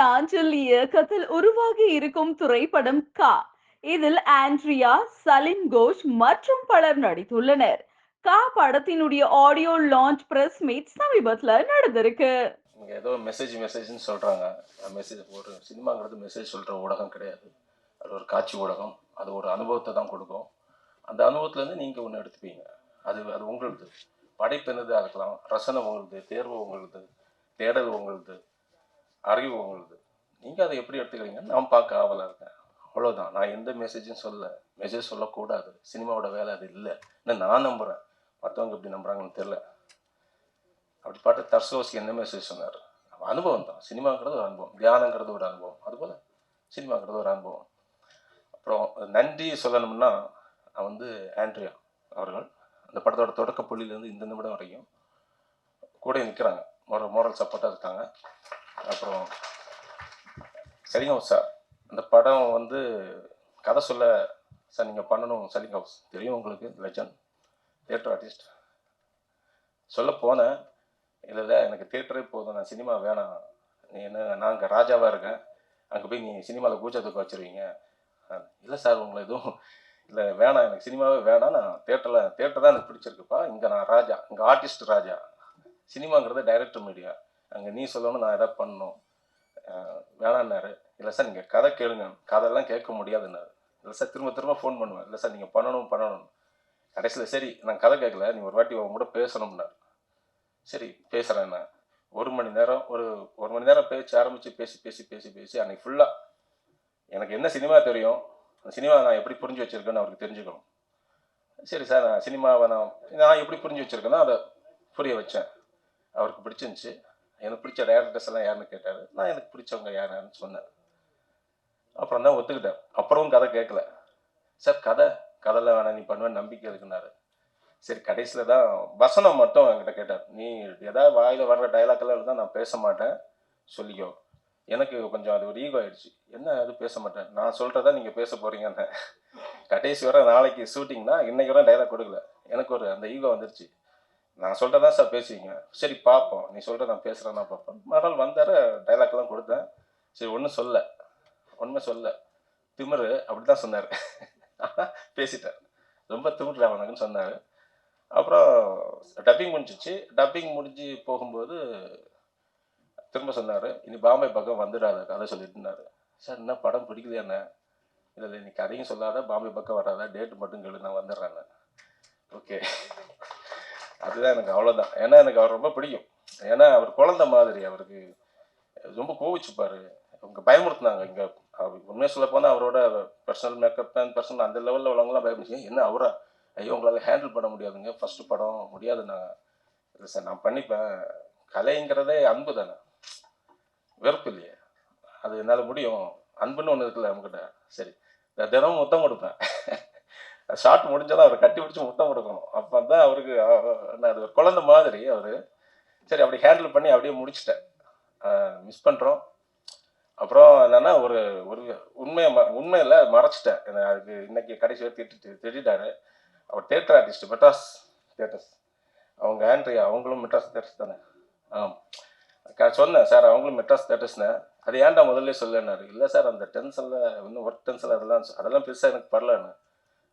நாஞ்சில் இயக்கத்தில் உருவாகி இருக்கும் திரைப்படம் கா. இதில் ஆண்ட்ரியா சலின் கோஷ் மற்றும் பலர் நடித்துள்ளனர். கா படத்தினுடைய ஆடியோ லான்ச் பிரஸ் மீட் சமீபத்துல நடந்திருக்கு. இங்கே ஏதோ மெசேஜ் மெசேஜ்னு சொல்கிறாங்க மெசேஜ் ஒரு சினிமாங்கிறது மெசேஜ் சொல்கிற ஊடகம் கிடையாது. அது ஒரு காட்சி ஊடகம். அது ஒரு அனுபவத்தை தான் கொடுக்கும். அந்த அனுபவத்துலேருந்து நீங்கள் ஒன்று எடுத்துப்பீங்க. அது அது உங்களுது. படைப்பு என்னதாக இருக்கலாம் ரசனை உங்களுது தேர்வு உங்களுது தேடல் உங்களுது. அறிவு உங்களுது. நீங்கள் அதை எப்படி எடுத்துக்கிறீங்கன்னு நான் பார்க்க ஆவலாக இருக்கேன். அவ்வளோதான் நான் எந்த மெசேஜும் சொல்ல மெசேஜ் சொல்லக்கூடாது. சினிமாவோட வேலை அது இல்லை. இன்னும் நான் நம்புகிறேன் மற்றவங்க எப்படி நம்புகிறாங்கன்னு தெரில அப்படி பாட்டு தர்சோஸ்கி என்ன மெசேஜ் சொன்னார்? அனுபவம் தான். சினிமாங்கிறது ஒரு அனுபவம். தியானங்கிறது ஒரு அனுபவம். அதுபோல் சினிமாங்கிறது ஒரு அனுபவம். அப்புறம் நன்றி சொல்லணும்னா நான் வந்து ஆண்ட்ரியா அவர்கள் அந்த படத்தோட தொடக்க புள்ளியிலேருந்து இந்த நிமிடம் வரைக்கும் கூட நிற்கிறாங்க மொர மோரல் சப்போர்ட்டாக இருக்காங்க. அப்புறம் செலிங் ஹவுஸ் சார் அந்த படம் வந்து கதை சொல்ல சார் நீங்கள் பண்ணணும் செலிங் ஹவுஸ் தெரியும் உங்களுக்கு லெஜண்ட் தியேட்டர் ஆர்டிஸ்ட் சொல்ல போனேன். இல்லை இல்லை எனக்கு தியேட்டரே போதும். நான் சினிமா வேணாம். நீ என்ன நான் இங்கே ராஜாவாக இருக்கேன். அங்கே போய் நீ சினிமாவில் பூஜை தூக்க வச்சிருவீங்க. இல்லை சார் உங்களை எதுவும் இல்லை வேணாம். எனக்கு சினிமாவே வேணாம். நான் தேட்டரில் தேட்டர் தான் எனக்கு பிடிச்சிருக்குப்பா. இங்கே நான் ராஜா. இங்கே ஆர்டிஸ்ட் ராஜா. சினிமாங்கிறது டைரக்டர் மீடியா அங்கே நீ சொல்லணும் நான் எதாவது பண்ணணும் வேணான்னாரு. இல்லை சார் நீங்கள் கதை கேளுங்க. கதையெல்லாம் கேட்க முடியாதுன்னாரு. இல்லை சார் திரும்ப திரும்ப ஃபோன் பண்ணுவேன். இல்லை சார் நீங்கள் பண்ணணும் பண்ணணும். கடைசியில் சரி நான் கதை கேட்கல. நீ ஒரு வாட்டி உன் கூட பேசணும்னாரு. சரி பேசுகிறேன் நான். ஒரு மணி நேரம் ஒரு ஒரு மணி நேரம் பேச்சு ஆரம்பித்து பேசி பேசி பேசி பேசி அன்னைக்கு ஃபுல்லாக எனக்கு என்ன சினிமா தெரியும்? அந்த சினிமா நான் எப்படி புரிஞ்சு வச்சுருக்கேன்னு அவருக்கு தெரிஞ்சுக்கணும். சரி சார் நான் சினிமாவை நான் நான் எப்படி புரிஞ்சு வச்சுருக்கேன்னா அதை புரிய வச்சேன். அவருக்கு பிடிச்சிருந்துச்சி. எனக்கு பிடிச்ச டேரக்டர்ஸ் எல்லாம் யாருன்னு கேட்டார். நான் எனக்கு பிடிச்சவங்க யாருன்னு சொன்னேன் அப்புறம் தான் ஒத்துக்கிட்டேன். அப்புறமும் கதை கேட்கல. சார் கதை கதைலாம் வேணாம் நீ பண்ணுவேன் நம்பிக்கை இருக்குனாரு. சரி கடைசியில் தான் வசனம் மட்டும் என்கிட்ட கேட்டார். நீ ஏதாவது வாயில் வர்ற டைலாக்லாம் இருந்தால் நான் பேச மாட்டேன். சொல்லிக்கோ. எனக்கு கொஞ்சம் அது ஒரு ஈகோ ஆயிடுச்சு. என்ன அது பேச மாட்டேன்? நான் சொல்கிறதா நீங்கள் பேச போகிறீங்கன்னு கடைசி வர நாளைக்கு ஷூட்டிங்னா இன்றைக்கி வர டைலாக் கொடுக்கல. எனக்கு ஒரு அந்த ஈகோ வந்துருச்சு. நான் சொல்கிறதா சார் பேசுவீங்க சரி பார்ப்போம். நீ சொல்கிற நான் பேசுகிறேன் நான் பார்ப்போம். மறுநாள் வந்தார டைலாக்லாம் கொடுத்தேன். சரி ஒன்றும் சொல்ல. ஒன்றுமே சொல்ல. திமிரு அப்படி தான் சொன்னார். பேசிட்டார். ரொம்ப திமிர் அவனுக்குன்னு சொன்னார். அப்புறம் டப்பிங் முடிஞ்சிச்சு. டப்பிங் முடிஞ்சு போகும்போது திரும்ப சொன்னார் இனி பாம்பே பக்கம் வந்துடாத கதை சொல்லிட்டு சார் என்ன படம் பிடிக்கலையா என்ன? இல்லை இல்லை நீ கதையும் சொல்லாத பாம்பே பக்கம் வராத டேட்டு மட்டும் கேளு நான் வந்துடுறேன் ஓகே. அதுதான் எனக்கு அவ்வளோதான் ஏன்னா எனக்கு அவர் ரொம்ப பிடிக்கும். ஏன்னா அவர் குழந்தை மாதிரி அவருக்கு ரொம்ப கோவிச்சுப்பார் அவங்க பயமுறுத்துனாங்க. இங்கே உண்மையாக சொல்ல போனால் அவரோட பர்சனல் மேக்கப் அண்ட் பர்சனல் அந்த லெவலில் உள்ளவங்களாம் பயமுச்சு என்ன அவரா? ஐயோ உங்களால் ஹேண்டில் பண்ண முடியாதுங்க. ஃபஸ்ட்டு படம் முடியாதுன்னாங்க. இல்லை சார் நான் பண்ணிப்பேன். கலைங்கிறதே அன்பு தானே. வெறுப்பு இல்லையே. அது என்னால் முடியும். அன்புன்னு ஒன்று இருக்குல்ல நம்மக்கிட்ட சரி. தினமும் மொத்தம் கொடுப்பேன். ஷார்ட் முடிஞ்சாலும் அவரை கட்டி பிடிச்சி முத்தம் கொடுக்கணும். அப்போ தான் அவருக்கு என்ன அது ஒரு குழந்தை மாதிரி அவர். சரி அப்படி ஹேண்டில் பண்ணி அப்படியே முடிச்சிட்டேன் மிஸ் பண்ணுறோம் அப்புறம் என்னன்னா ஒரு ஒரு உண்மையை ம உண்மையில் மறைச்சிட்டேன் அதுக்கு இன்னைக்கு கடைசி வரை திட்டு திட்டாரு அவர் தேட்டர் ஆர்டிஸ்ட் மெட்ராஸ் தேட்டர்ஸ் அவங்க ஆண்ட்ரி அவங்களும் மெட்ராஸ் தேட்டர்ஸ் தானே? ஆம். சொன்னேன் சார் அவங்களும் மெட்ராஸ் தேட்டர்ஸ்னேன் அது ஏன்டா முதல்ல சொல்லுன்னாரு? இல்லை சார் அந்த டென்ஷனில் இன்னும் ஒர்க் டென்ஷனில் அதெல்லாம் அதெல்லாம் பெருசாக எனக்கு பரலன்னு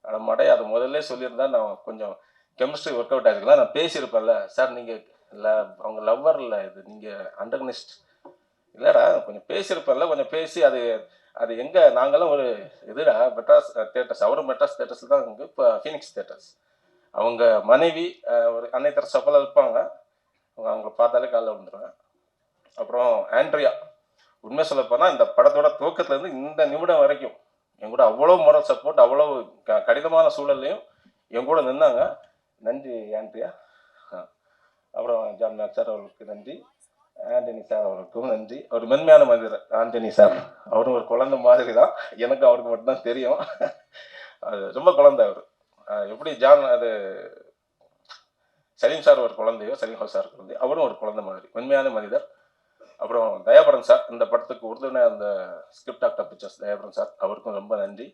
ஆனால் மடைய அதை முதல்ல சொல்லியிருந்தா நான் கொஞ்சம் கெமிஸ்ட்ரி ஒர்க் அவுட் ஆகிருக்கலாம் நான் பேசியிருப்பேன்ல. சார் நீங்கள் இல்லை அவங்க லவ்வர் இல்லை இது நீங்கள் அண்டர்னிஸ்ட் இல்லைடா கொஞ்சம் பேசியிருப்பேன்ல கொஞ்சம் பேசி அது அது எங்கே நாங்களாம் ஒரு இதுடா மெட்ராஸ் தேட்டர்ஸ் அவரும் மெட்ராஸ் தேட்டர்ஸ் தான் இங்கே இப்போ ஃபீனிக்ஸ் தேட்டர்ஸ் அவங்க மனைவி ஒரு அன்னை தர சப்பலாக இருப்பாங்க. அவங்க அவங்கள பார்த்தாலே காலைல விழுந்துருவேன். அப்புறம் ஆண்ட்ரியா. உண்மை சொல்ல போனால் இந்த படத்தோட துவக்கத்துலேருந்து இந்த நிமிடம் வரைக்கும் என் கூட அவ்வளோ moral சப்போர்ட் அவ்வளோ க கடினமான சூழல்லையும் என் கூட நின்னாங்க. நன்றி ஆண்ட்ரியா. அப்புறம் ஜான் மேக் சார் அவர்களுக்கு நன்றி. ஆண்டனி சார் அவருக்கும் நன்றி. ஒரு மென்மையான மனிதர் ஆண்டனி சார். அவரும் ஒரு குழந்தை மாதிரி தான் எனக்கு அவருக்கு மட்டும்தான் தெரியும். அது ரொம்ப குழந்தை அவர். எப்படி ஜான் அது சலீம் சார் ஒரு குழந்தையோ சலீம் ஹவுஸ் சார் குழந்தையோ அவரும் ஒரு குழந்தை மாதிரி மென்மையான மனிதர். அப்புறம் தயாபரன் சார் இந்த படத்துக்கு உறுதுணை அந்த script actor pictures Dayaparan sir அவருக்கும் ரொம்ப நன்றி.